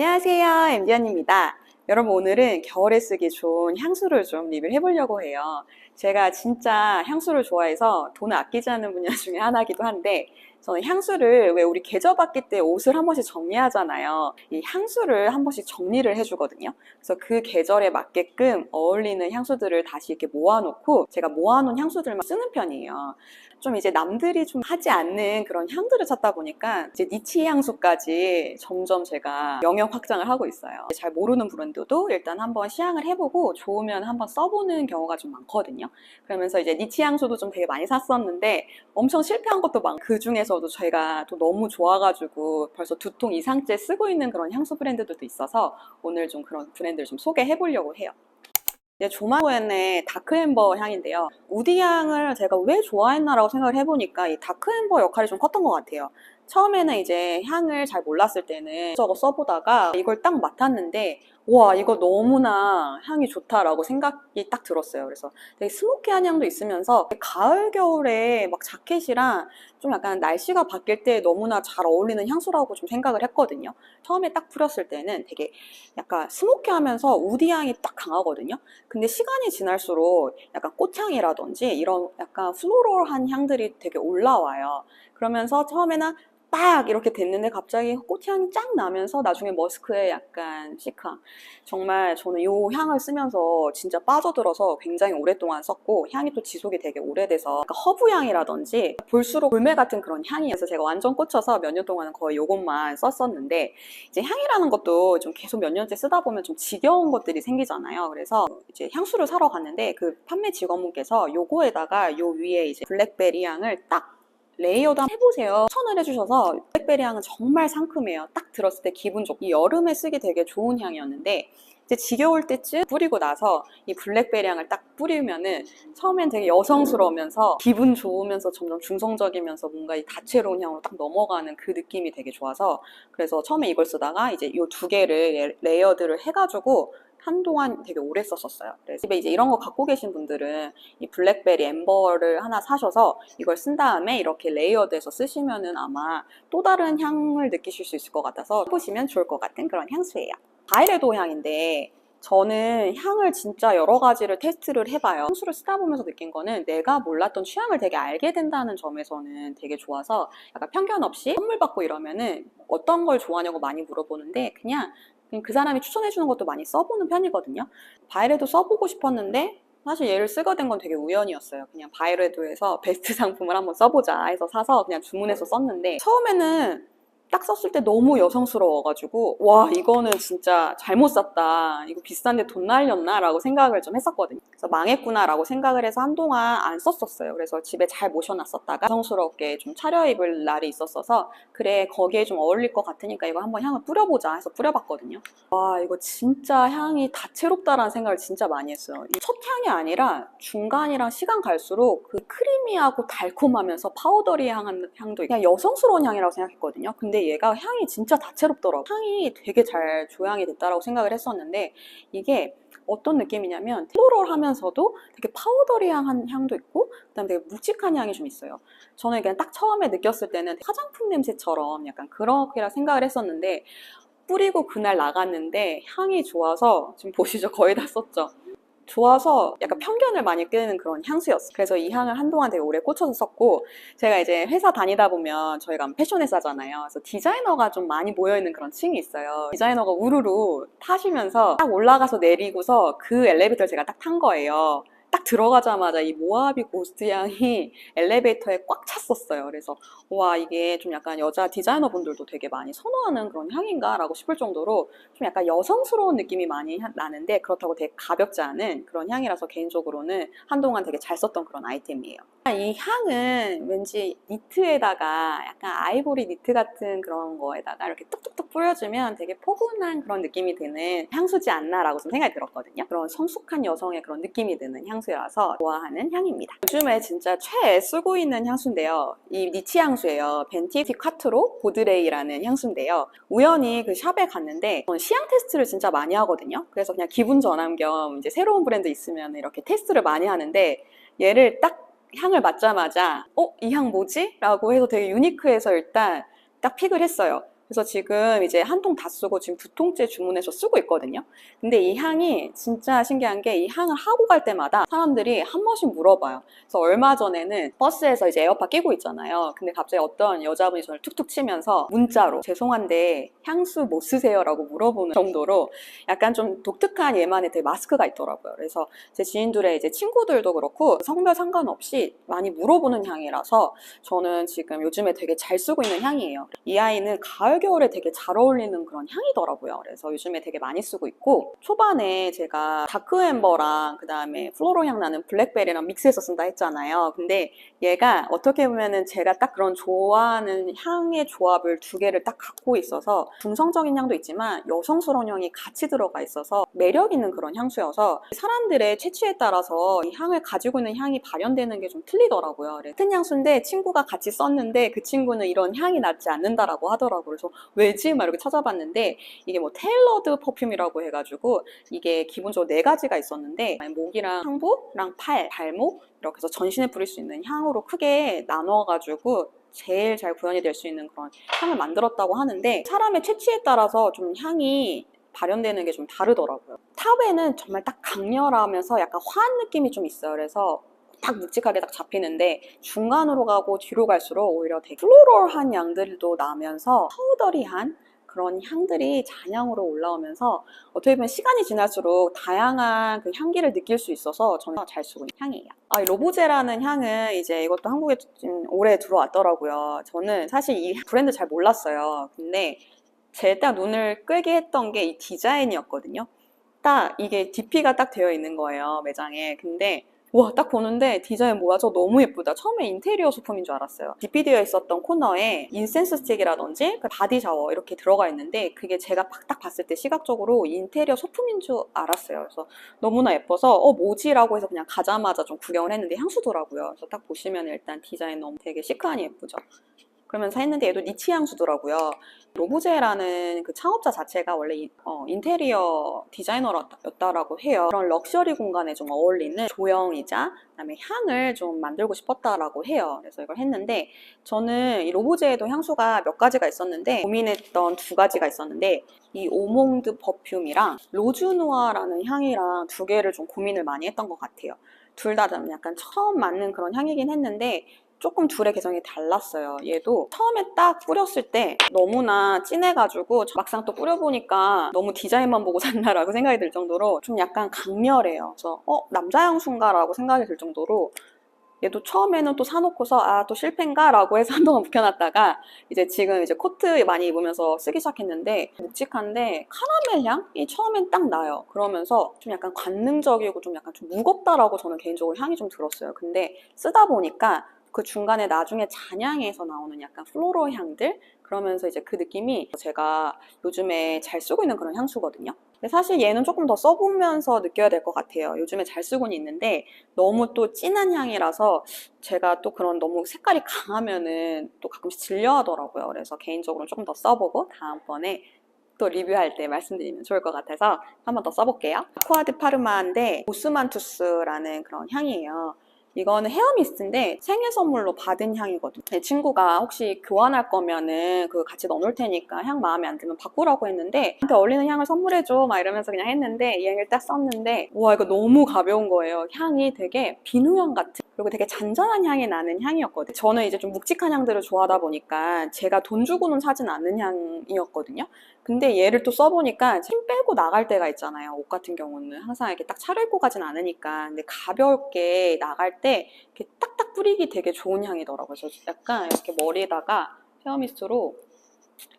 안녕하세요. 엠디언입니다. 여러분 오늘은 겨울에 쓰기 좋은 향수를 좀 리뷰를 해보려고 해요. 제가 진짜 향수를 좋아해서 돈을 아끼지 않는 분야 중에 하나이기도 한데 저는 향수를 왜 우리 계절 바뀔 때 옷을 한 번씩 정리하잖아요. 이 향수를 한 번씩 정리를 해주거든요. 그래서 그 계절에 맞게끔 어울리는 향수들을 다시 이렇게 모아놓고 제가 모아놓은 향수들만 쓰는 편이에요. 좀 이제 남들이 좀 하지 않는 그런 향들을 찾다 보니까 이제 니치 향수까지 점점 제가 영역 확장을 하고 있어요. 잘 모르는 브랜드도 일단 한번 시향을 해보고 좋으면 한번 써보는 경우가 좀 많거든요. 그러면서 이제 니치 향수도 좀 되게 많이 샀었는데 엄청 실패한 것도 많고 그 중에서도 저희가 또 너무 좋아가지고 벌써 두 통 이상째 쓰고 있는 그런 향수 브랜드들도 있어서 오늘 좀 그런 브랜드를 좀 소개해 보려고 해요. 이제 조마구엔의 다크엠버 향인데요. 우디 향을 제가 왜 좋아했나라고 생각을 해보니까 이 다크엠버 역할이 좀 컸던 것 같아요. 처음에는 이제 향을 잘 몰랐을 때는 저거 써보다가 이걸 딱 맡았는데 와 이거 너무나 향이 좋다라고 생각이 딱 들었어요. 그래서 되게 스모키한 향도 있으면서 가을 겨울에 막 자켓이랑 좀 약간 날씨가 바뀔 때 너무나 잘 어울리는 향수라고 좀 생각을 했거든요. 처음에 딱 뿌렸을 때는 되게 약간 스모키하면서 우디 향이 딱 강하거든요. 근데 시간이 지날수록 약간 꽃향이라든지 이런 약간 플로럴한 향들이 되게 올라와요. 그러면서 처음에는 딱 이렇게 됐는데 갑자기 꽃 향이 쫙 나면서 나중에 머스크에 약간 시크함. 정말 저는 이 향을 쓰면서 진짜 빠져들어서 굉장히 오랫동안 썼고 향이 또 지속이 되게 오래돼서 그러니까 허브 향이라든지 볼수록 볼매 같은 그런 향이어서 제가 완전 꽂혀서 몇 년 동안은 거의 이것만 썼었는데 이제 향이라는 것도 좀 계속 몇 년째 쓰다 보면 좀 지겨운 것들이 생기잖아요. 그래서 이제 향수를 사러 갔는데 그 판매 직원분께서 요거에다가 요 위에 이제 블랙베리 향을 딱 레이어도 한번 해보세요. 추천을 해주셔서 블랙베리 향은 정말 상큼해요. 딱 들었을 때 기분 좋고 이 여름에 쓰기 되게 좋은 향이었는데 이제 지겨울 때쯤 뿌리고 나서 이 블랙베리 향을 딱 뿌리면은 처음엔 되게 여성스러우면서 기분 좋으면서 점점 중성적이면서 뭔가 이 다채로운 향으로 딱 넘어가는 그 느낌이 되게 좋아서 그래서 처음에 이걸 쓰다가 이제 이 두 개를 레이어드를 해가지고 한동안 되게 오래 썼었어요. 그래서 집에 이제 이런 거 갖고 계신 분들은 이 블랙베리 엠버를 하나 사셔서 이걸 쓴 다음에 이렇게 레이어드해서 쓰시면은 아마 또 다른 향을 느끼실 수 있을 것 같아서 해보시면 좋을 것 같은 그런 향수예요. 바이레도 향인데 저는 향을 진짜 여러 가지를 테스트를 해봐요. 향수를 쓰다 보면서 느낀 거는 내가 몰랐던 취향을 되게 알게 된다는 점에서는 되게 좋아서 약간 편견 없이 선물 받고 이러면은 어떤 걸 좋아하냐고 많이 물어보는데 그냥 그 사람이 추천해주는 것도 많이 써보는 편이거든요. 바이레도 써보고 싶었는데 사실 얘를 쓰게 된 건 되게 우연이었어요. 그냥 바이레도에서 베스트 상품을 한번 써보자 해서 사서 그냥 주문해서 썼는데 처음에는 딱 썼을 때 너무 여성스러워가지고 와 이거는 진짜 잘못 샀다. 이거 비싼데 돈 날렸나? 라고 생각을 좀 했었거든요. 그래서 망했구나 라고 생각을 해서 한동안 안 썼었어요. 그래서 집에 잘 모셔놨었다가 여성스럽게 좀 차려입을 날이 있었어서 그래 거기에 좀 어울릴 것 같으니까 이거 한번 향을 뿌려보자 해서 뿌려봤거든요. 와 이거 진짜 향이 다채롭다라는 생각을 진짜 많이 했어요. 이첫 향이 아니라 중간이랑 시간 갈수록 그 크리미하고 달콤하면서 파우더리한 향도 있고 그냥 여성스러운 향이라고 생각했거든요. 근데 근데 얘가 향이 진짜 다채롭더라고요. 향이 되게 잘 조향이 됐다라고 생각을 했었는데 이게 어떤 느낌이냐면 플로럴하면서도 되게 파우더리한 향도 있고 그다음에 되게 묵직한 향이 좀 있어요. 저는 그냥 딱 처음에 느꼈을 때는 화장품 냄새처럼 약간 그렇게라 생각을 했었는데 뿌리고 그날 나갔는데 향이 좋아서 지금 보시죠 거의 다 썼죠. 좋아서 약간 편견을 많이 끄는 그런 향수였어요. 그래서 이 향을 한동안 되게 오래 꽂혀서 썼고 제가 이제 회사 다니다 보면 저희가 패션 회사잖아요. 그래서 디자이너가 좀 많이 모여있는 그런 층이 있어요. 디자이너가 우르르 타시면서 딱 올라가서 내리고서 그 엘리베이터를 제가 딱 탄 거예요. 딱 들어가자마자 이 모하비 고스트 향이 엘리베이터에 꽉 찼었어요. 그래서 와 이게 좀 약간 여자 디자이너 분들도 되게 많이 선호하는 그런 향인가라고 싶을 정도로 좀 약간 여성스러운 느낌이 많이 나는데 그렇다고 되게 가볍지 않은 그런 향이라서 개인적으로는 한동안 되게 잘 썼던 그런 아이템이에요. 이 향은 왠지 니트에다가 약간 아이보리 니트 같은 그런 거에다가 이렇게 뚝뚝뚝 뿌려주면 되게 포근한 그런 느낌이 드는 향수지 않나라고 좀 생각이 들었거든요. 그런 성숙한 여성의 그런 느낌이 드는 향수 여서 좋아하는 향입니다. 요즘에 진짜 최애 쓰고 있는 향수인데요. 이 니치 향수예요. 벤티티 카트로 보드레이라는 향수인데요. 우연히 그 샵에 갔는데 시향 테스트를 진짜 많이 하거든요. 그래서 그냥 기분 전환 겸 이제 새로운 브랜드 있으면 이렇게 테스트를 많이 하는데 얘를 딱 향을 맡자마자 어? 이 향 뭐지? 라고 해서 되게 유니크해서 일단 딱 픽을 했어요. 그래서 지금 이제 한 통 다 쓰고 지금 두 통째 주문해서 쓰고 있거든요. 근데 이 향이 진짜 신기한 게 이 향을 하고 갈 때마다 사람들이 한 번씩 물어봐요. 그래서 얼마 전에는 버스에서 이제 에어팟 끼고 있잖아요. 근데 갑자기 어떤 여자분이 저를 툭툭 치면서 문자로 죄송한데 향수 못 쓰세요라고 물어보는 정도로 약간 좀 독특한 얘만의 되게 마스크가 있더라고요. 그래서 제 지인들의 이제 친구들도 그렇고 성별 상관없이 많이 물어보는 향이라서 저는 지금 요즘에 되게 잘 쓰고 있는 향이에요. 이 아이는 가을 겨울에 되게 잘 어울리는 그런 향이더라고요. 그래서 요즘에 되게 많이 쓰고 있고 초반에 제가 다크 엠버랑 그 다음에 플로로 향 나는 블랙베리랑 믹스해서 쓴다 했잖아요. 근데 얘가 어떻게 보면은 제가 딱 그런 좋아하는 향의 조합을 두 개를 딱 갖고 있어서 중성적인 향도 있지만 여성스러운 향이 같이 들어가 있어서 매력 있는 그런 향수여서 사람들의 체취에 따라서 이 향을 가지고 있는 향이 발현되는 게 좀 틀리더라고요. 같은 향수인데 친구가 같이 썼는데 그 친구는 이런 향이 나지 않는다라고 하더라고요. 그래서 왜지? 막 이렇게 찾아봤는데 이게 뭐 테일러드 퍼퓸이라고 해가지고 이게 기본적으로 네 가지가 있었는데 목이랑 상부랑 팔, 발목 이렇게 해서 전신에 뿌릴 수 있는 향으로 크게 나눠가지고 제일 잘 구현이 될 수 있는 그런 향을 만들었다고 하는데 사람의 체취에 따라서 좀 향이 발현되는 게 좀 다르더라고요. 탑에는 정말 딱 강렬하면서 약간 화한 느낌이 좀 있어요. 그래서 딱 묵직하게 딱 잡히는데 중간으로 가고 뒤로 갈수록 오히려 되게 플로럴한 양들도 나면서 파우더리한 그런 향들이 잔향으로 올라오면서 어떻게 보면 시간이 지날수록 다양한 그 향기를 느낄 수 있어서 저는 잘 쓰고 있는 향이에요. 아, 이 로보제라는 향은 이제 이것도 한국에 좀 오래 들어왔더라고요. 저는 사실 이 브랜드 잘 몰랐어요. 근데 제 딱 눈을 끄게 했던 게 이 디자인이었거든요. 딱 이게 DP가 딱 되어 있는 거예요, 매장에. 근데 와, 딱 보는데 디자인 뭐야? 저 너무 예쁘다. 처음에 인테리어 소품인 줄 알았어요. 되어 있었던 코너에 인센스 스틱이라든지 그 바디 샤워 이렇게 들어가 있는데 그게 제가 딱 봤을 때 시각적으로 인테리어 소품인 줄 알았어요. 그래서 너무나 예뻐서 어, 뭐지라고 해서 그냥 가자마자 좀 구경을 했는데 향수더라고요. 그래서 딱 보시면 일단 디자인 너무 되게 시크하니 예쁘죠. 그러면서 했는데 얘도 니치 향수더라고요. 로보제라는 그 창업자 자체가 원래 이- 어, 인테리어 디자이너였다라고 해요. 그런 럭셔리 공간에 좀 어울리는 조형이자 그다음에 향을 좀 만들고 싶었다라고 해요. 그래서 이걸 했는데 저는 이 로보제에도 향수가 몇 가지가 있었는데 고민했던 두 가지가 있었는데 이 오몽드 퍼퓸이랑 로즈누아라는 향이랑 두 개를 좀 고민을 많이 했던 것 같아요. 둘다 약간 처음 맞는 그런 향이긴 했는데 조금 둘의 개성이 달랐어요. 얘도 처음에 딱 뿌렸을 때 너무나 진해가지고 막상 또 뿌려보니까 너무 디자인만 보고 샀나라고 생각이 들 정도로 좀 약간 강렬해요. 그래서 어 남자 향수인가라고 생각이 들 정도로 얘도 처음에는 또 사놓고서 아 또 실패인가 라고 해서 한동안 묵혀놨다가 이제 지금 이제 코트 많이 입으면서 쓰기 시작했는데 묵직한데 카라멜 향이 처음엔 딱 나요. 그러면서 좀 약간 관능적이고 좀 약간 좀 무겁다라고 저는 개인적으로 향이 좀 들었어요. 근데 쓰다 보니까 그 중간에 나중에 잔향에서 나오는 약간 플로럴 향들 그러면서 이제 그 느낌이 제가 요즘에 잘 쓰고 있는 그런 향수거든요. 근데 사실 얘는 조금 더 써보면서 느껴야 될 것 같아요. 요즘에 잘 쓰고는 있는데 너무 또 진한 향이라서 제가 또 그런 너무 색깔이 강하면은 또 가끔씩 질려하더라고요. 그래서 개인적으로 조금 더 써보고 다음번에 또 리뷰할 때 말씀드리면 좋을 것 같아서 한번 더 써볼게요. 아쿠아드 파르마인데 오스만투스라는 그런 향이에요. 이거는 헤어미스트인데 생일 선물로 받은 향이거든요. 내 친구가 혹시 교환할 거면은 그 같이 넣어놓을 테니까 향 마음에 안 들면 바꾸라고 했는데 나한테 어울리는 향을 선물해줘 막 이러면서 그냥 했는데 이 향을 딱 썼는데 와 이거 너무 가벼운 거예요. 향이 되게 비누향 같은 그리고 되게 잔잔한 향이 나는 향이었거든요. 저는 이제 좀 묵직한 향들을 좋아하다 보니까 제가 돈 주고는 사진 않는 향이었거든요. 근데 얘를 또 써보니까 힘 빼고 나갈 때가 있잖아요. 옷 같은 경우는 항상 이렇게 딱 차려입고 가진 않으니까. 근데 가볍게 나갈 때 이렇게 딱딱 뿌리기 되게 좋은 향이더라고요. 그래서 약간 이렇게 머리에다가 헤어미스트로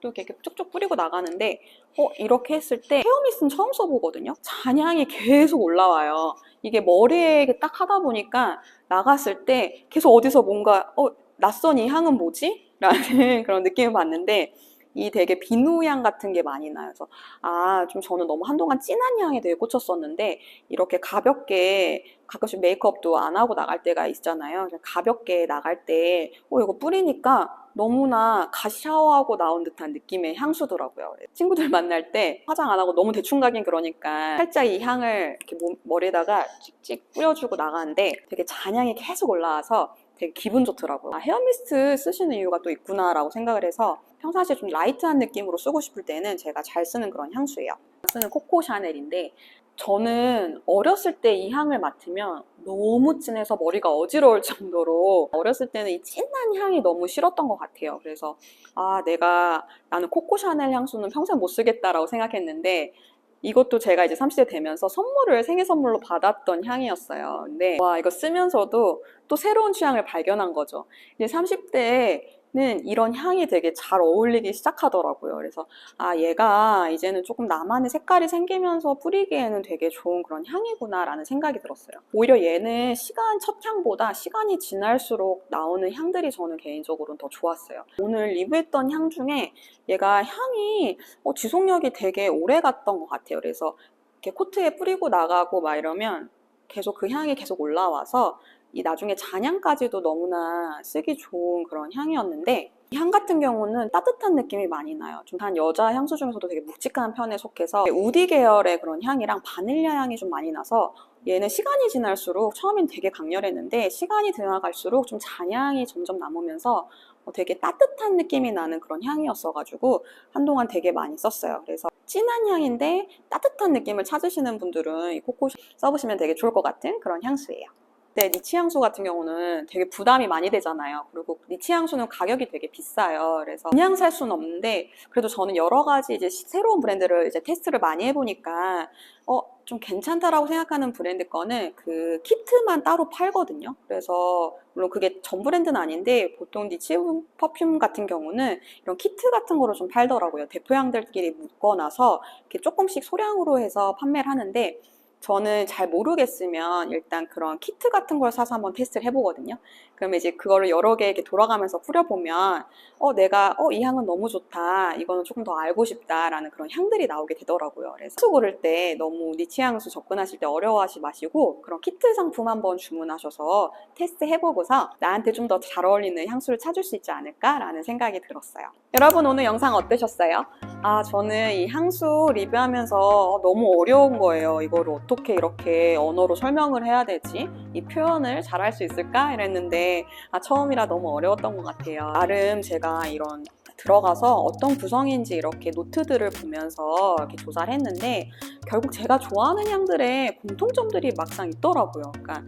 또 이렇게 쭉쭉 뿌리고 나가는데 어 이렇게 했을 때 헤어미스는 처음 써보거든요. 잔향이 계속 올라와요. 이게 머리에 딱 하다 보니까 나갔을 때 계속 어디서 뭔가 어 낯선 이 향은 뭐지? 라는 그런 느낌을 받는데 이 되게 비누향 같은 게 많이 나요. 그래서 아, 좀 저는 너무 한동안 진한 향에 되게 꽂혔었는데 이렇게 가볍게 가끔씩 메이크업도 안 하고 나갈 때가 있잖아요. 가볍게 나갈 때 어, 이거 뿌리니까 너무나 갓 샤워하고 나온 듯한 느낌의 향수더라고요. 친구들 만날 때 화장 안 하고 너무 대충 가긴 그러니까 살짝 이 향을 이렇게 몸- 머리에다가 찍찍 뿌려주고 나가는데 되게 잔향이 계속 올라와서 되게 기분 좋더라고요. 아, 헤어미스트 쓰시는 이유가 또 있구나라고 생각을 해서 평상시에 좀 라이트한 느낌으로 쓰고 싶을 때는 제가 잘 쓰는 그런 향수예요. 쓰는 코코 샤넬인데 저는 어렸을 때 이 향을 맡으면 너무 진해서 머리가 어지러울 정도로 어렸을 때는 이 진한 향이 너무 싫었던 것 같아요. 그래서 아 내가 나는 코코 샤넬 향수는 평생 못 쓰겠다라고 생각했는데 이것도 제가 이제 30대 되면서 선물을 생일 선물로 받았던 향이었어요. 근데 와 이거 쓰면서도 또 새로운 취향을 발견한 거죠. 이제 30대 는 이런 향이 되게 잘 어울리기 시작하더라고요. 그래서 아 얘가 이제는 조금 나만의 색깔이 생기면서 뿌리기에는 되게 좋은 그런 향이구나라는 생각이 들었어요. 오히려 얘는 시간 첫 향보다 시간이 지날수록 나오는 향들이 저는 개인적으로는 더 좋았어요. 오늘 리뷰했던 향 중에 얘가 향이 어, 지속력이 되게 오래 갔던 것 같아요. 그래서 이렇게 코트에 뿌리고 나가고 막 이러면 계속 그 향이 계속 올라와서 이 나중에 잔향까지도 너무나 쓰기 좋은 그런 향이었는데 이 향 같은 경우는 따뜻한 느낌이 많이 나요. 좀한 여자 향수 중에서도 되게 묵직한 편에 속해서 우디 계열의 그런 향이랑 바닐라 향이 좀 많이 나서 얘는 시간이 지날수록 처음엔 되게 강렬했는데 시간이 지나갈수록 좀 잔향이 점점 남으면서 어, 되게 따뜻한 느낌이 나는 그런 향이었어가지고 한동안 되게 많이 썼어요. 그래서 진한 향인데 따뜻한 느낌을 찾으시는 분들은 이 코코 써보시면 되게 좋을 것 같은 그런 향수예요. 네, 니치 향수 같은 경우는 되게 부담이 많이 되잖아요. 그리고 니치 향수는 가격이 되게 비싸요. 그래서 그냥 살 수는 없는데 그래도 저는 여러 가지 이제 시- 새로운 브랜드를 이제 테스트를 많이 해보니까 어, 좀 괜찮다라고 생각하는 브랜드 거는 그 키트만 따로 팔거든요. 그래서 물론 그게 전 브랜드는 아닌데 보통 니치 퍼퓸 같은 경우는 이런 키트 같은 거를 좀 팔더라고요. 대표향들끼리 묶어놔서 이렇게 조금씩 소량으로 해서 판매를 하는데 저는 잘 모르겠으면 일단 그런 키트 같은 걸 사서 한번 테스트를 해보거든요. 그러면 이제 그거를 여러 개 이렇게 돌아가면서 뿌려보면 어 내가 어 이 향은 너무 좋다. 이거는 조금 더 알고 싶다라는 그런 향들이 나오게 되더라고요. 그래서 향수 고를 때 너무 니치 향수 접근하실 때 어려워하지 마시고 그런 키트 상품 한번 주문하셔서 테스트 해보고서 나한테 좀 더 잘 어울리는 향수를 찾을 수 있지 않을까라는 생각이 들었어요. 여러분 오늘 영상 어떠셨어요? 아, 저는 이 향수 리뷰하면서 너무 어려운 거예요. 이거를 어떻게 이렇게 언어로 설명을 해야 되지? 이 표현을 잘 할 수 있을까? 이랬는데, 아, 처음이라 너무 어려웠던 것 같아요. 나름 제가 이런 들어가서 어떤 구성인지 이렇게 노트들을 보면서 이렇게 조사를 했는데, 결국 제가 좋아하는 향들의 공통점들이 막상 있더라고요. 그러니까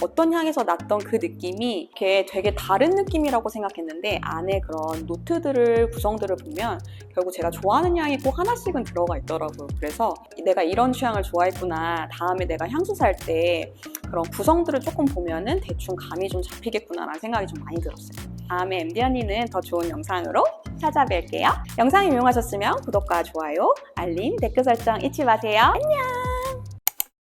어떤 향에서 났던 그 느낌이 이렇게 되게 다른 느낌이라고 생각했는데 안에 그런 노트들을 구성들을 보면 결국 제가 좋아하는 향이 꼭 하나씩은 들어가 있더라고요. 그래서 내가 이런 취향을 좋아했구나. 다음에 내가 향수 살 때 그런 구성들을 조금 보면은 대충 감이 좀 잡히겠구나라는 생각이 좀 많이 들었어요. 다음에 MD 언니는 더 좋은 영상으로 찾아뵐게요. 영상이 유용하셨으면 구독과 좋아요, 알림, 댓글 설정 잊지 마세요. 안녕!